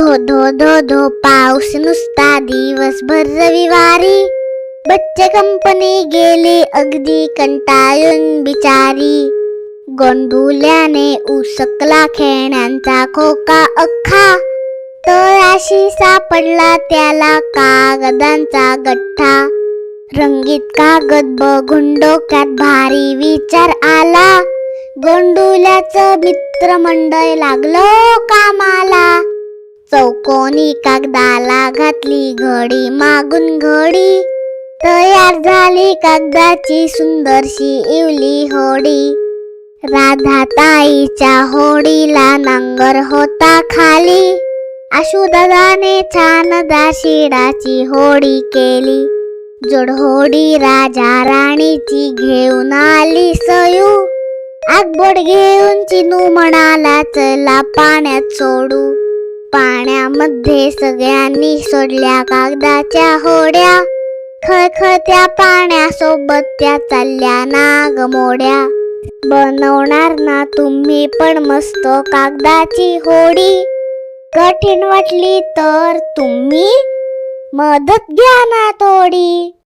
धो धो धो धो पाऊस नुसता दिवसभर रविवारी. बच्चे कंपनी गेले अगदी कंटाळून बिचारी. गोंडुल्याने उसकला खेळण्यांचा खोका अख्खा. तळाशी सापडला त्याला कागदांचा गठ्ठा. रंगीत कागद बघून डोक्यात भारी विचार आला. गोंडुल्याचं मित्रमंडळ लागलो कामाला. कोणी कागदाला घातली घडी मागून घडी. तयार झाली कागदाची सुंदरशी इवली होडी. राधाताईच्या होडीला नांगर होता खाली. आशुदादाने छान दाशिडाची होडी केली. जोडहोडी राजा राणीची घेऊन आली सयू. आगबोड घेऊन चिनू म्हणाला चला पाण्यात सोडू. पाण्यामध्ये सगळ्यांनी सोडल्या कागदाच्या होड्या. खळखळत्या पाण्यासोबत त्या चालल्या नागमोड्या. बनवणार ना तुम्ही पण मस्त कागदाची होडी. कठीण वाटली तर तुम्ही मदत घ्या ना थोडी